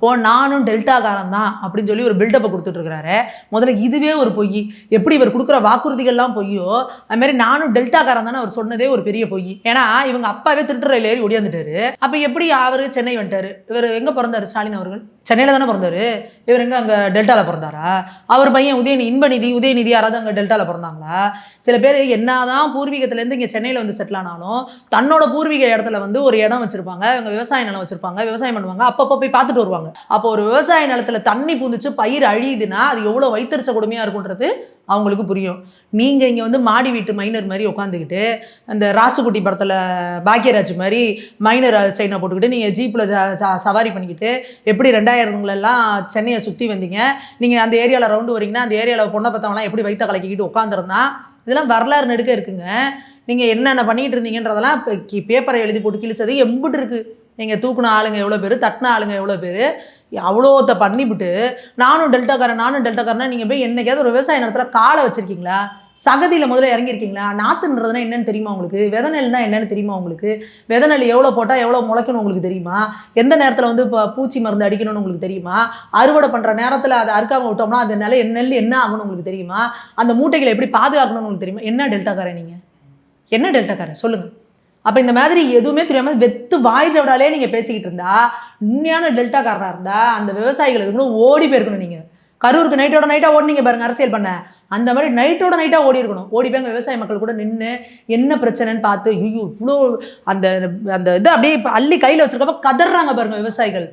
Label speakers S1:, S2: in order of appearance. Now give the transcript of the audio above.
S1: அப்போது நானும் டெல்டாக்காரன் தான் அப்படின்னு சொல்லி ஒரு பில்டப்பை கொடுத்துட்ருக்கிறாரு. முதல்ல இதுவே ஒரு பொய். எப்படி இவர் கொடுக்குற வாக்குறுதிகள்லாம் பொய்யோ அதுமாரி நானும் டெல்டாக்காரன் தானே அவர் சொன்னதே ஒரு பெரிய பொய். ஏன்னா இவங்க அப்பாவே திருட்டுறையில் ஏறி ஒடியாந்துட்டாரு அப்போ எப்படி அவர் சென்னை வந்துட்டார்? இவர் எங்கே பிறந்தார்? ஸ்டாலின் அவர்கள்? சென்னையில் தானே பிறந்தாரு? இவர் எங்கே அங்கே டெல்டாவில் பிறந்தாரா? அவர் பையன் உதயநிதி இன்பநிதி உதயநிதி யாராவது அங்கே டெல்டாவில் பிறந்தாங்களா? சில பேர் என்னதான் பூர்வீகத்துலேருந்து இங்கே சென்னையில் வந்து செட்டில் ஆனாலும் தன்னோட பூர்வீக இடத்துல வந்து ஒரு இடம் வச்சுருப்பாங்க இவங்க விவசாய நிலம் வச்சுருப்பாங்க விவசாயம் பண்ணுவாங்க அப்பப்போ போய் பார்த்துட்டு வருவாங்க. அப்போ ஒரு விவசாய நிலத்துல தண்ணி பூந்துச்சு பயிர் அழியுதுன்னா அது எவ்வளோ வைத்தறிச்ச கொடுமையாக இருக்குன்றது அவங்களுக்கு புரியும். நீங்கள் இங்கே வந்து மாடி வீட்டு மைனர் மாதிரி உட்காந்துக்கிட்டு அந்த ராசுகுட்டி படத்தில் பாக்கியராஜ் மாதிரி மைனர் செயினை போட்டுக்கிட்டு நீங்கள் ஜீப்பில் சவாரி பண்ணிக்கிட்டு எப்படி ரெண்டாயிரங்களெல்லாம் சென்னையை சுற்றி வந்தீங்க? நீங்கள் அந்த ஏரியாவில் ரவுண்டு வரீங்கன்னா அந்த ஏரியாவில் பொண்ணை பார்த்தவங்களாம் எப்படி வைத்த கலக்கிக்கிட்டு உட்காந்துருந்தா இதெல்லாம் வரலாறு நெடுக்க இருக்குங்க. நீங்கள் என்னென்ன பண்ணிகிட்டு இருந்தீங்கன்றதெல்லாம் இப்போ கி- பேப்பரை எழுதி போட்டு கிழிச்சது எம்பிட்டு இருக்குது நீங்கள் தூக்குன ஆளுங்க எவ்வளோ பேர் தட்டின ஆளுங்க எவ்வளோ பேர். அவ்வளோத்த பண்ணிவிட்டு நானும் டெல்டாக்காரன் நானும் டெல்டாக்காரனா நீங்கள் போய் என்னைக்காவது ஒரு விவசாய நிலத்தில் காலை வச்சுருக்கீங்களா? சகதியில் முதல்ல இறங்கியிருக்கீங்களா? நாற்றுன்றதுனா என்னென்னு தெரியுமா உங்களுக்கு? விதை நெல்னா தெரியுமா உங்களுக்கு? விதை நெல் எவ்வளோ போட்டால் எவ்வளோ முளைக்கணும் உங்களுக்கு தெரியுமா? எந்த நேரத்தில் வந்து இப்போ பூச்சி மருந்து அடிக்கணும்னு உங்களுக்கு தெரியுமா? அறுவடை பண்ணுற நேரத்தில் அதை அறுக்காமல் விட்டோம்னா அந்த நில நெல் என்ன ஆகணும்னு உங்களுக்கு தெரியுமா? அந்த மூட்டைகளை எப்படி பாதுகாக்கணும்னு உங்களுக்கு தெரியுமா? என்ன டெல்டாக்காரன் நீங்கள் என்ன டெல்டாக்காரன்? சொல்லுங்கள் அப்போ இந்த மாதிரி எதுவுமே தெரியாமல் வெத்து வாய் ஜவடாலே நீங்கள் பேசிக்கிட்டு இருந்தா உண்மையான டெல்டாக்காரனாக இருந்தா அந்த விவசாயிகள் இருக்கணும் ஓடி போயிருக்கணும் நீங்கள் கரூருக்கு நைட்டோட நைட்டாக ஓடினீங்க பாருங்க அரசியல் பண்ண. அந்த மாதிரி நைட்டோட நைட்டாக ஓடி இருக்கணும். ஓடி போய் விவசாய மக்கள் கூட நின்று என்ன பிரச்சனைன்னு பார்த்து ஐயோ இவ்வளோ அந்த அந்த இது அப்படியே அள்ளி கையில் வச்சிருக்கப்ப கதறாங்க பாருங்க விவசாயிகள்.